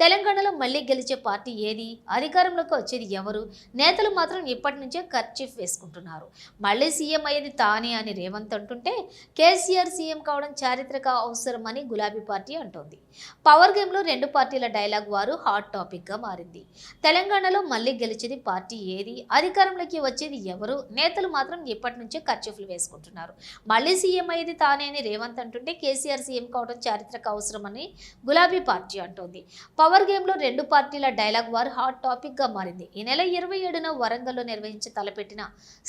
తెలంగాణలో మళ్ళీ గెలిచే పార్టీ ఏది? అధికారంలోకి వచ్చేది ఎవరు? నేతలు మాత్రం ఇప్పటి నుంచే కర్చీఫ్ వేసుకుంటున్నారు. మళ్ళీ సీఎం అయ్యేది తానే అని రేవంత్ అంటుంటే కేసీఆర్ సీఎం కావడం చారిత్రక అవసరమని గులాబీ పార్టీ అంటోంది. పవర్ గేమ్లో రెండు పార్టీల డైలాగ్ వారు హాట్ టాపిక్గా మారింది. తెలంగాణలో మళ్ళీ గెలిచేది పార్టీ ఏది? అధికారంలోకి వచ్చేది ఎవరు? నేతలు మాత్రం ఇప్పటి నుంచే కర్చీఫ్లు వేసుకుంటున్నారు. మళ్ళీ సీఎం అయ్యేది తానే అని రేవంత్ అంటుంటే కేసీఆర్ సీఎం కావడం చారిత్రక అవసరమని గులాబీ పార్టీ అంటోంది. పవర్ గేమ్లో రెండు పార్టీల డైలాగ్ వార్ హాట్ టాపిక్గా మారింది. ఈ నెల ఇరవై ఏడున వరంగల్లో నిర్వహించి తలపెట్టిన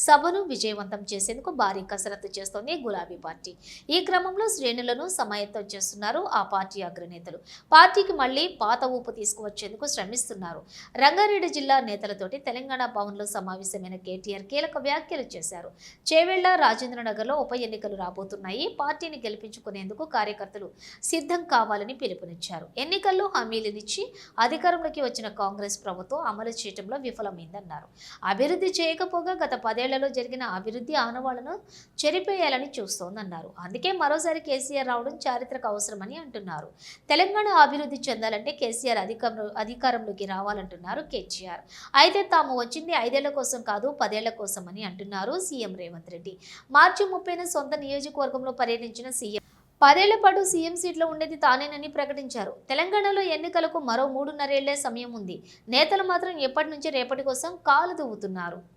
సభను విజయవంతం చేసేందుకు భారీ కసరత్తు చేస్తోంది గులాబీ పార్టీ. ఈ క్రమంలో శ్రేణులను సమాయత్తం చేస్తున్నారు ఆ పార్టీ అగ్రనేతలు. పార్టీకి మళ్ళీ పాత ఊపు తీసుకువచ్చేందుకు శ్రమిస్తున్నారు. రంగారెడ్డి జిల్లా నేతలతోటి తెలంగాణ భవన్లో సమావేశమైన కేటీఆర్ కీలక వ్యాఖ్యలు చేశారు. చేవెళ్ళ రాజేంద్రనగర్లో ఉప ఎన్నికలు రాబోతున్నాయి. పార్టీని గెలిపించుకునేందుకు కార్యకర్తలు సిద్ధం కావాలని పిలుపునిచ్చారు. ఎన్నికల్లో హామీలు హామీలనిచ్చి అధికారంలోకి వచ్చిన కాంగ్రెస్ ప్రభుత్వం అమలు చేయడంలో విఫలమైందన్నారు. అభివృద్ధి చేయకపోగా గత పదేళ్ళలో జరిగిన అభివృద్ధి ఆనవాళ్ళను చెరిపేయాలని చూస్తోందన్నారు. అందుకే మరోసారి కేసీఆర్ రావడం చారిత్రక అవసరమని అంటున్నారు. తెలంగాణ అభివృద్ధి చెందాలంటే కేసీఆర్ అధికారంలో అధికారంలోకి రావాలంటున్నారు కేసీఆర్ అయితే తాము వచ్చింది ఐదేళ్ళ కోసం కాదు పదేళ్ళ కోసం అని అంటున్నారు సీఎం రేవంత్ రెడ్డి. మార్చి ముప్పైన సొంత నియోజకవర్గంలో పర్యటించిన సీఎం పదేళ్ళ పాటు సీఎం సీట్లో ఉండేది తానేనని ప్రకటించారు. తెలంగాణలో ఎన్నికలకు మరో మూడున్నరేళ్ళే సమయం ఉంది. నేతలు మాత్రం ఎప్పటి నుంచి రేపటి కోసం కాలు దువ్వుతున్నారు.